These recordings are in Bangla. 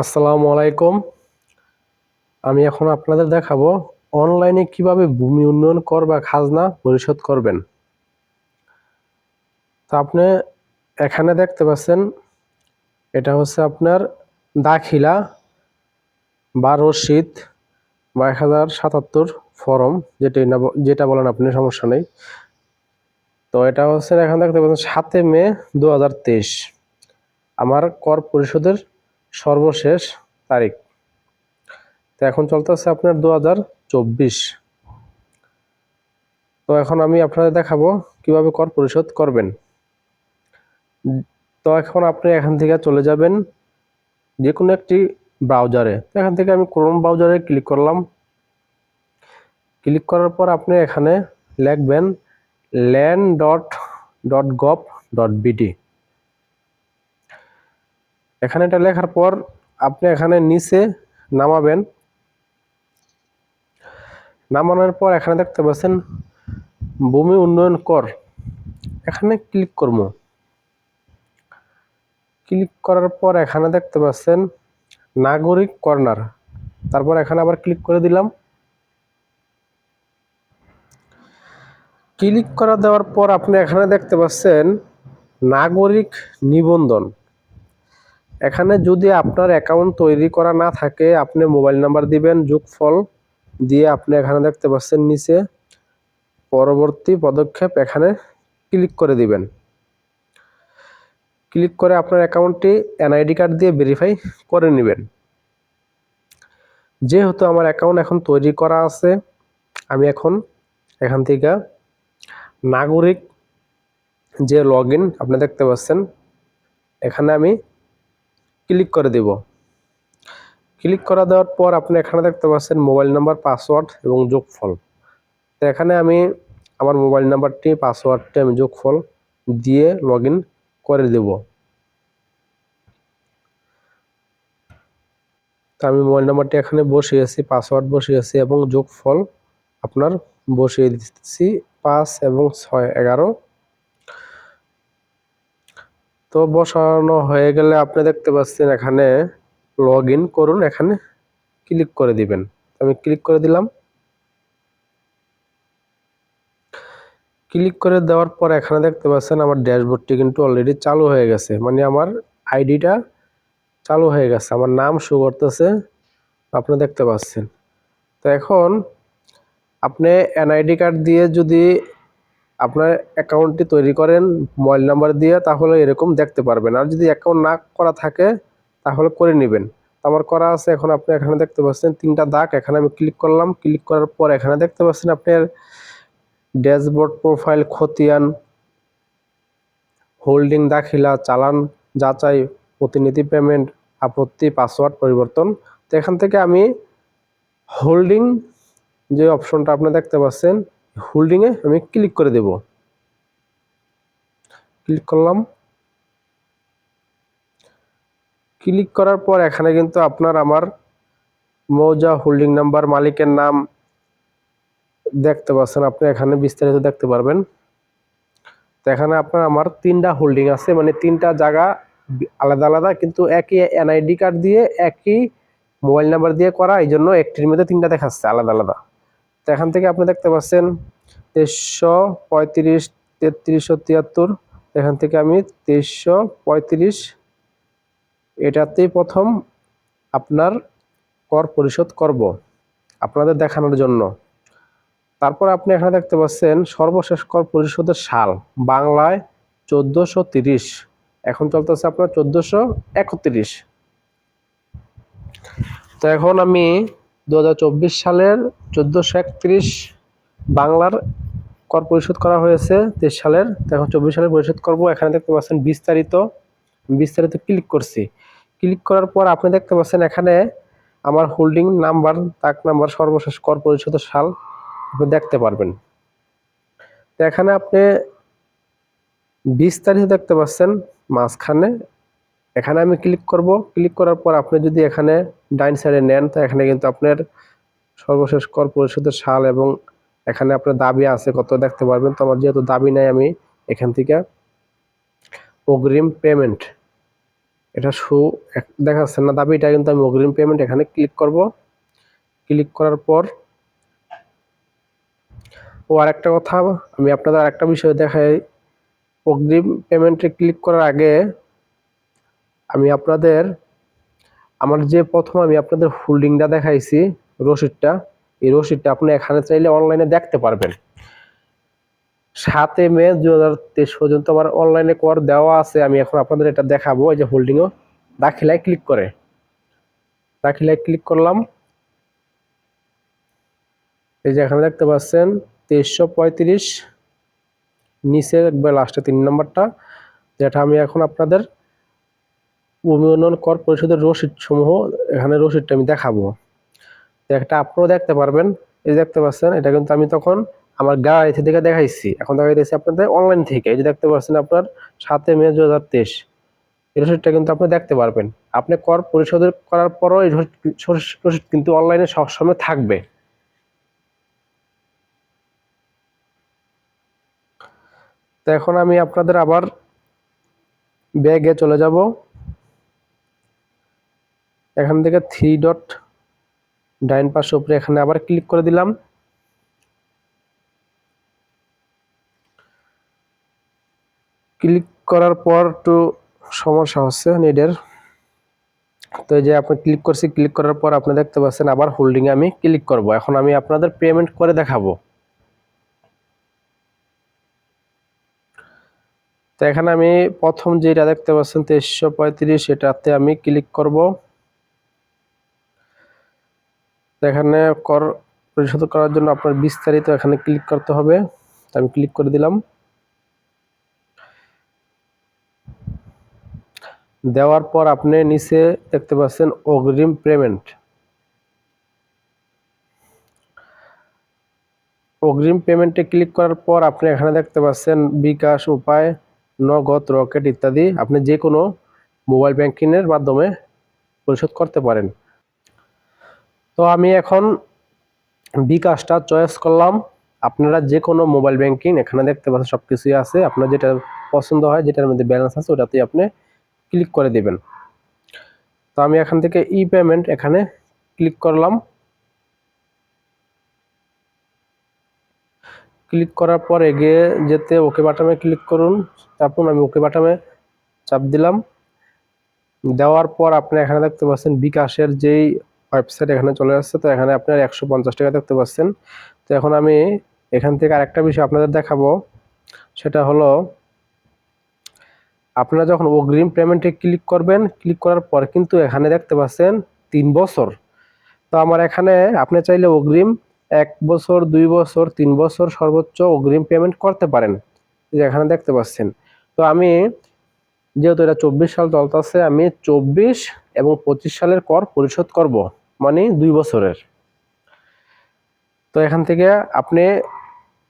আসসালামু আলাইকুম। আমি এখন আপনাদের দেখাবো অনলাইনে কীভাবে ভূমি উন্নয়ন কর বা খাজনা পরিশোধ করবেন। তো আপনি এখানে দেখতে পাচ্ছেন, এটা হচ্ছে আপনার দাখিলা বা রসিদ বা এক হাজার সাতাত্তর ফরম, যেটা না যেটা বলেন আপনি, সমস্যা নেই। তো এটা হচ্ছে, এখানে দেখতে পাচ্ছেন সাতে মে দু হাজার তেইশ। আমার কর পরিশোধের সর্বশেষ তারিখ। তো এখন চলতেছে আপনার দু হাজার চব্বিশ। তো এখন আমি আপনাদের দেখাবো কীভাবে কর পরিশোধ করবেন। তো এখন আপনি এখান থেকে চলে যাবেন যে কোনো একটি ব্রাউজারে। এখান থেকে আমি ক্রোম ব্রাউজারে ক্লিক করলাম। ক্লিক করার পর আপনি এখানে লিখবেন land dot dot gov dot BD এখানে এটা লেখার পর আপনি এখানে নিচে নামাবেন। নামানোর পর এখানে দেখতে পাচ্ছেন, ভূমি উন্নয়ন কর। এখানে ক্লিক করব। ক্লিক করার পর এখানে দেখতে পাচ্ছেন, নাগরিক কর্নার। তারপর এখানে আবার ক্লিক করে দিলাম। ক্লিক করা দেওয়ার পর আপনি এখানে দেখতে পাচ্ছেন, নাগরিক নিবন্ধন। এখানে যদি আপনার অ্যাকাউন্ট তৈরি করা না থাকে, আপনি মোবাইল নাম্বার দিবেন, যোগফল দিয়ে আপনি এখানে দেখতে পাচ্ছেন নিচে পরবর্তী পদক্ষেপ এখানে ক্লিক করে দিবেন। ক্লিক করে আপনার অ্যাকাউন্টটি এনআইডি কার্ড দিয়ে ভেরিফাই করে নেবেন। যেহেতু আমার অ্যাকাউন্ট এখন তৈরি করা আছে, আমি এখন এখান থেকে নাগরিক যে লগ আপনি দেখতে পাচ্ছেন, এখানে আমি ক্লিক করে দেব। ক্লিক করা দেওয়ার পর আপনি এখানে দেখতে পাচ্ছেন মোবাইল নাম্বার, পাসওয়ার্ড এবং যোগফল। তো এখানে আমি আমার মোবাইল নাম্বারটি, পাসওয়ার্ডটি আমি যোগফল দিয়ে লগ করে দেব। তো আমি মোবাইল নাম্বারটি এখানে বসিয়েছি পাসওয়ার্ড বসিয়েছি এবং যোগফল আপনার বসিয়ে দিচ্ছি পাঁচ এবং ছয়, এগারো। তো বসানো হয়ে গেলে আপনি দেখতে পাচ্ছেন এখানে লগ করুন, এখানে ক্লিক করে দিবেন। আমি ক্লিক করে দিলাম। ক্লিক করে দেওয়ার পর এখানে দেখতে পাচ্ছেন আমার ড্যাশবোর্ডটি কিন্তু অলরেডি চালু হয়ে গেছে। মানে আমার আইডিটা চালু হয়ে গেছে, আমার নাম শো করতেছে, আপনি দেখতে পাচ্ছেন। তো এখন আপনি এনআইডি কার্ড দিয়ে যদি আপনার অ্যাকাউন্টটি তৈরি করেন মোবাইল নাম্বার দিয়ে, তাহলে এরকম দেখতে পারবেন। আর যদি অ্যাকাউন্ট না করা থাকে, তাহলে করে নেবেন। আমার করা আছে, এখন আপনি এখানে দেখতে পাচ্ছেন তিনটা দাগ। এখানে আমি ক্লিক করলাম ক্লিক করার পর এখানে দেখতে পাচ্ছেন আপনার ড্যাশবোর্ড প্রোফাইল খতিয়ান হোল্ডিং দাখিলা, চালান, যাচাই, প্রতিনিধি পেমেন্ট আপত্তি পাসওয়ার্ড পরিবর্তন। তো এখান থেকে আমি হোল্ডিং যে অপশনটা আপনি দেখতে পাচ্ছেন হোল্ডিংয়ে আমি ক্লিক করে দেব। ক্লিক করলাম। ক্লিক করার পর এখানে কিন্তু আপনার আমার মৌজা হোল্ডিং নাম্বার মালিকের নাম দেখতে পাচ্ছেন। আপনি এখানে বিস্তারিত দেখতে পারবেন। তো এখানে আপনার আমার তিনটা হোল্ডিং আছে। মানে তিনটা জায়গা আলাদা আলাদা, কিন্তু একই এনআইডি কার্ড দিয়ে একই মোবাইল নাম্বার দিয়ে করা এই জন্য একটির মধ্যে তিনটা দেখাচ্ছে আলাদা আলাদা। তো এখান থেকে আপনি দেখতে পাচ্ছেন তেইশশো পঁয়ত্রিশ, তেত্রিশশো তিয়াত্তর। এখান থেকে আমি তেইশশো পঁয়ত্রিশ, এটাতেই প্রথম আপনার কর পরিশোধ করব আপনাদের দেখানোর জন্য। তারপর আপনি এখানে দেখতে পাচ্ছেন সর্বশেষ কর পরিশোধের সাল, বাংলায় চোদ্দোশো তিরিশ। এখন চলতেছে আপনার চোদ্দোশো একত্রিশ। তো এখন আমি দু হাজার চব্বিশ সালের চোদ্দোশো একত্রিশ বাংলার কর পরিশোধ করা হয়েছে, তেইশ সালের। এখন চব্বিশ সালের পরিশোধ করব। এখানে দেখতে পাচ্ছেন বিস্তারিত। বিস্তারিত ক্লিক করছি। ক্লিক করার পর আপনি দেখতে পাচ্ছেন এখানে আমার হোল্ডিং নাম্বার তাক নাম্বার সর্বশেষ কর পরিশোধের সাল আপনি দেখতে পারবেন। তো এখানে আপনি বিস্তারিত দেখতে পাচ্ছেন মাঝখানে এখানে আমি ক্লিক করব। ক্লিক করার পর আপনি যদি এখানে ডাইন সাইডে নেন, তো এখানে কিন্তু আপনার সর্বশেষ কর পরিশোধের সাল এবং এখানে আপনার দাবি আছে কত দেখতে পারবেন। তো আমার যেহেতু দাবি নাই, আমি এখান থেকে অগ্রিম পেমেন্ট এটা শো দেখাচ্ছে না। দাবি এটা কিন্তু আমি অগ্রিম পেমেন্ট এখানে ক্লিক করব। ক্লিক করার পর ও আরেকটা কথা, আমি আপনাদের আরেকটা বিষয় দেখাই। অগ্রিম পেমেন্টে ক্লিক করার আগে আমি আপনাদের, আমার যে প্রথম আমি আপনাদের হোল্ডিংটা দেখাইছি, রসিদটা, এই রসিদটা আপনি এখানে চাইলে অনলাইনে দেখতে পারবেন। সাতে মে দু হাজার তেইশ পর্যন্ত আমার অনলাইনে কর দেওয়া আছে, আমি এখন আপনাদের এটা দেখাবো, এই যে হোল্ডিংও দাখিলায় ক্লিক করে। দাখিলায় ক্লিক করলাম। এই যে এখানে দেখতে পাচ্ছেন, তেইশশো পঁয়ত্রিশ নিচে একবার লাস্টে তিন নম্বরটা, যেটা আমি এখন আপনাদের ভূমি উন্নয়ন কর পরিষদের রসিদ সমূহ, এখানে রসিদটা আমি দেখাবো। একটা আপনারাও দেখতে পারবেন। এই দেখতে পাচ্ছেন, এটা কিন্তু আমি তখন আমার গাড়ি থেকে দেখাইছি। এখন দেখাইতেছি আপনাদের অনলাইন থেকে। এই যে দেখতে পাচ্ছেন আপনার সাতে মে দু হাজার তেইশ। এই রসিদটা কিন্তু আপনি দেখতে পারবেন। আপনি কর পরিশোধ করার পরও এই রসিদ কিন্তু অনলাইনে সবসময় থাকবে। তো এখন আমি আপনাদের আবার ব্যাগে চলে যাব। এখান থেকে থ্রি ডট ডাইন পাশে উপরে এখানে আবার ক্লিক করে দিলাম। ক্লিক করার পর একটু সমস্যা হচ্ছে নেটের তো এই যে আপনি ক্লিক করছি ক্লিক করার পর আপনি দেখতে পাচ্ছেন আবার হোল্ডিংয়ে আমি ক্লিক করব। এখন আমি আপনাদের পেমেন্ট করে দেখাবো। তো এখানে আমি প্রথম যেটা দেখতে পাচ্ছেন তেইশশো পঁয়ত্রিশ, এটাতে আমি ক্লিক করব। এখানে কর পরিশোধ করার জন্য আপনার বিস্তারিত এখানে ক্লিক করতে হবে। আমি ক্লিক করে দিলাম। দেওয়ার পর আপনি নিচে দেখতে পাচ্ছেন অগ্রিম পেমেন্ট অগ্রিম পেমেন্টে ক্লিক করার পর আপনি এখানে দেখতে পাচ্ছেন বিকাশ, উপায়, নগদ, রকেট ইত্যাদি আপনি যে কোনো মোবাইল ব্যাংকিংয়ের মাধ্যমে পরিশোধ করতে পারেন। তো আমি এখন বিকাশটা চয়েস করলাম। আপনারা যে কোনো মোবাইল ব্যাংকিং এখানে দেখতে পাচ্ছেন সব কিছুই আছে। আপনার যেটা পছন্দ হয়, যেটার মধ্যে ব্যালেন্স আছে, ওটাতেই আপনি ক্লিক করে দেবেন। তো আমি এখান থেকে ই পেমেন্ট এখানে ক্লিক করলাম। ক্লিক করার পর এগিয়ে যেতে ওকে বাটামে ক্লিক করুন। তারপর আমি ওকে বাটামে চাপ দিলাম। দেওয়ার পর আপনি এখানে দেখতে পাচ্ছেন বিকাশের যেই ওয়েবসাইট এখানে চলে আসছে, তো এখানে আপনার একশো পঞ্চাশ টাকা দেখতে পাচ্ছেন। তো এখন আমি এখান থেকে আরেকটা বিষয় আপনাদের দেখাবো, সেটা হলো, আপনারা যখন অগ্রিম পেমেন্টে ক্লিক করবেন ক্লিক করার পর কিন্তু এখানে দেখতে পাচ্ছেন তিন বছর। তো আমার এখানে আপনি চাইলে অগ্রিম এক বছর, দুই বছর, তিন বছর সর্বোচ্চ অগ্রিম পেমেন্ট করতে পারেন এখানে দেখতে পাচ্ছেন। তো আমি, যেহেতু এটা চব্বিশ সাল চলতেছে, আমি চব্বিশ এবং পঁচিশ সালের কর পরিশোধ করব মানে দুই বছরের। তো এখান থেকে আপনি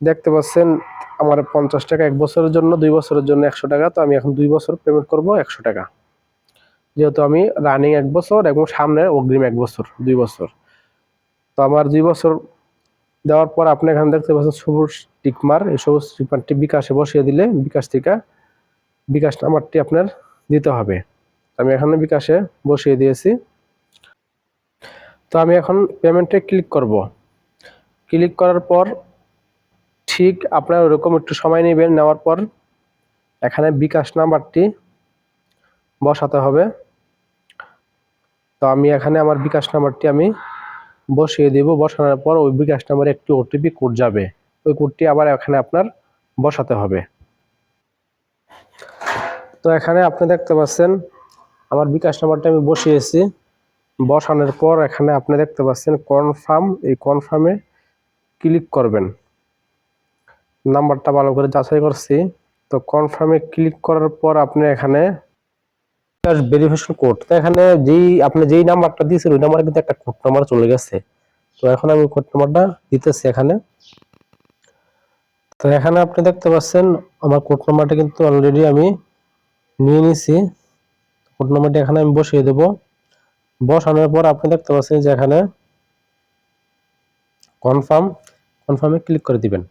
দেখতে পাচ্ছেন আমার পঞ্চাশ টাকা এক বছরের জন্য, দুই বছরের জন্য একশো টাকা। তো আমি এখন দুই বছর পেমেন্ট করব একশো টাকা। যেহেতু আমি রানিং এক বছর এবং সামনের অগ্রিম এক বছর, দুই বছর। তো আমার দুই বছর দেওয়ার পর আপনি এখানে দেখতে পাচ্ছেন সবুজ টিকমার এই সবুজ টিকমারটি বিকাশে বসিয়ে দিলে বিকাশ থেকে বিকাশ নাম্বারটি আপনার দিতে হবে। আমি এখানে বিকাশে বসিয়ে দিয়েছি। তো আমি এখন পেমেন্টে ক্লিক করব। ক্লিক করার পর ঠিক আপনার ওরকম একটু সময় নেবেন, নেওয়ার পর এখানে বিকাশ নাম্বারটি বসাতে হবে। তো আমি এখানে আমার বিকাশ নাম্বারটি আমি বসিয়ে দেব। বসানোর পর ওই বিকাশ নাম্বারে একটি ওটিপি কোড যাবে। ওই কোডটি আবার এখানে আপনার বসাতে হবে। তো এখানে আপনি দেখতে পাচ্ছেন আমার বিকাশ নাম্বারটা আমি বসিয়েছি। বসানোর পর এখানে আপনি দেখতে পাচ্ছেন কনফার্ম এই কনফার্মে ক্লিক করবেন। নাম্বারটা ভালো করে যাচাই করছি। তো কনফার্মে ক্লিক করার পর আপনি এখানে ভেরিফিকেশন কোড তো এখানে যেই, আপনি যেই নাম্বারটা দিয়েছেন, ওই নাম্বারে কিন্তু একটা কোড নাম্বার চলে গেছে। তো এখন আমি কোড নাম্বারটা দিতেছি এখানে। তো এখানে আপনি দেখতে পাচ্ছেন, আমার কোড নাম্বারটা কিন্তু অলরেডি আমি নিয়ে নিছি। কোড নাম্বারটা এখানে আমি বসিয়ে দেব। বসানোর পর আপনি দেখতে পাচ্ছেন যে এখানে কনফার্ম কনফার্মে ক্লিক করে দিবেন।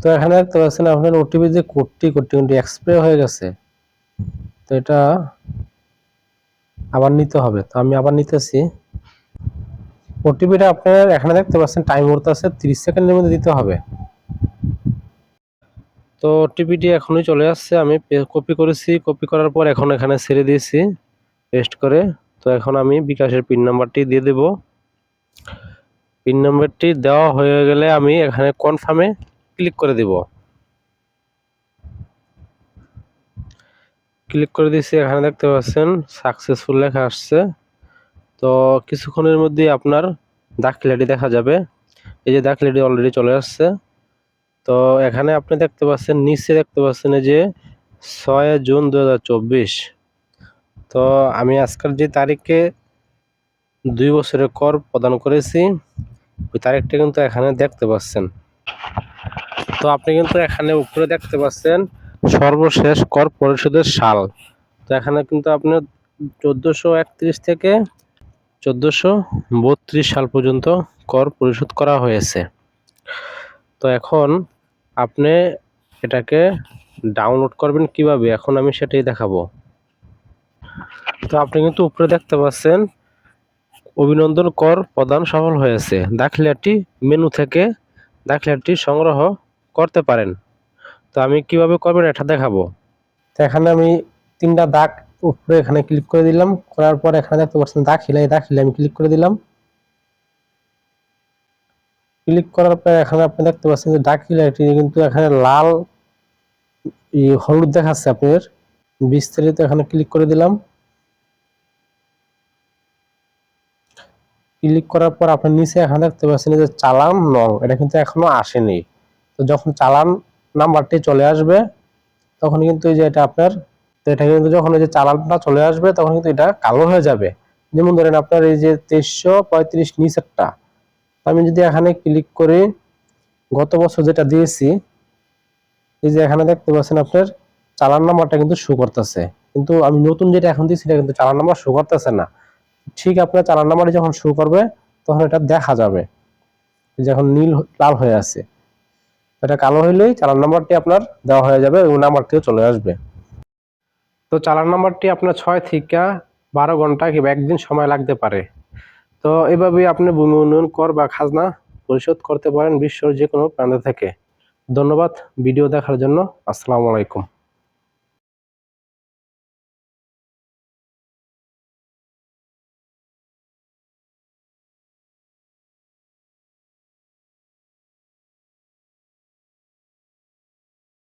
তো এখানে দেখতে পাচ্ছেন আপনার ওটিপি যে কোডটি কোডটি কিন্তু এক্সপ্রে হয়ে গেছে। তো এটা আবার নিতে হবে। তো আমি আবার নিতেছি। ওটিপিটা আপনার এখানে দেখতে পাচ্ছেন টাইম করতে আছে তিরিশ সেকেন্ডের মধ্যে দিতে হবে। তো ওটিপিটি এখনই চলে আসছে। আমি কপি করেছি। কপি করার পর এখন এখানে ছেড়ে দিয়েছি। পেস্ট করে। তো এখন আমি বিকাশের পিন নাম্বারটি দিয়ে দেব। পিন নাম্বারটি দেওয়া হয়ে গেলে আমি এখানে কনফার্মে ক্লিক করে দেব। ক্লিক করে দিয়েছি। এখানে দেখতে পাচ্ছেন সাকসেসফুল লেখা আসছে। তো কিছুক্ষণের মধ্যে আপনার দাখিলাটি দেখা যাবে। এই যে দাখিলাটি অলরেডি চলে আসছে। তো এখানে আপনি দেখতে পাচ্ছেন, নিচে দেখতে পাচ্ছেন যে ছয় জুন দু হাজার চব্বিশ। তো আমি আজকের যে তারিখে দুই বছরের কর প্রদান করেছি, ওই তারিখটা কিন্তু এখানে দেখতে পাচ্ছেন। তো আপনি কিন্তু এখানে উপরে দেখতে পাচ্ছেন সর্বশেষ কর পরিশোধের সাল। তো এখানে কিন্তু আপনার চোদ্দোশো একত্রিশ থেকে চোদ্দোশো বত্রিশ সাল পর্যন্ত কর পরিশোধ করা হয়েছে। তো এখন আপনি এটাকে ডাউনলোড করবেন কীভাবে? এখন আমি সেটাই দেখাবো। তো আপনি কিন্তু উপরে দেখতে পাচ্ছেন, অভিনন্দন কর প্রদান সফল হয়েছে। দাখিলাটি মেনু থেকে দাখিলাটি সংগ্রহ করতে পারেন। তো আমি কীভাবে করবেন এটা দেখাবো। তো এখানে আমি তিনটা দাগ উপরে এখানে ক্লিক করে দিলাম। করার পর এখানে দেখতে পাচ্ছেন দাখিলা এই দাখিলা আমি ক্লিক করে দিলাম। ক্লিক করার পর এখানে আপনি দেখতে পাচ্ছেন যে দাখিলা এটি কিন্তু এখানে লাল হলুদ দেখাচ্ছে আপনার বিস্তারিত এখানে ক্লিক করে দিলাম। ক্লিক করার পর আপনার নিচে এখানে দেখতে পাচ্ছেন যে চালান নং, এটা কিন্তু এখনও আসেনি। তো যখন চালান নাম্বারটি চলে আসবে, তখন কিন্তু এই যে এটা আপনার, তো এটা কিন্তু যখন এই যে চালানটা চলে আসবে, তখন কিন্তু এটা কালো হয়ে যাবে। যেমন ধরেন আপনার এই যে তেইশশো পঁয়ত্রিশ নিচেরটা আমি যদি এখানে ক্লিক করি, গত বছর যেটা দিয়েছি, এই যে এখানে দেখতে পাচ্ছেন আপনার চালান নাম্বারটা কিন্তু শো করতেছে। কিন্তু আমি নতুন যেটা এখন দিচ্ছি সেটা কিন্তু চালান নাম্বার শো করতেছে না। ঠিক আপনার চালান নাম্বারটি যখন শো করবে, তখন এটা দেখা যাবে। যখন নীল লাল হয়ে আছে। এটা কালো হইলেই চালান নাম্বারটি আপনার দেওয়া হয়ে যাবে এবং নাম্বারটিও চলে আসবে। তো চালান নাম্বারটি আপনার ছয় থেকে বারো ঘণ্টা কিংবা একদিন সময় লাগতে পারে। তো এভাবেই আপনি ভূমি উন্নয়ন কর বা খাজনা পরিশোধ করতে পারেন বিশ্বর যে কোনো প্রান্ত থেকে। ধন্যবাদ ভিডিও দেখার জন্য। আসসালামু আলাইকুম।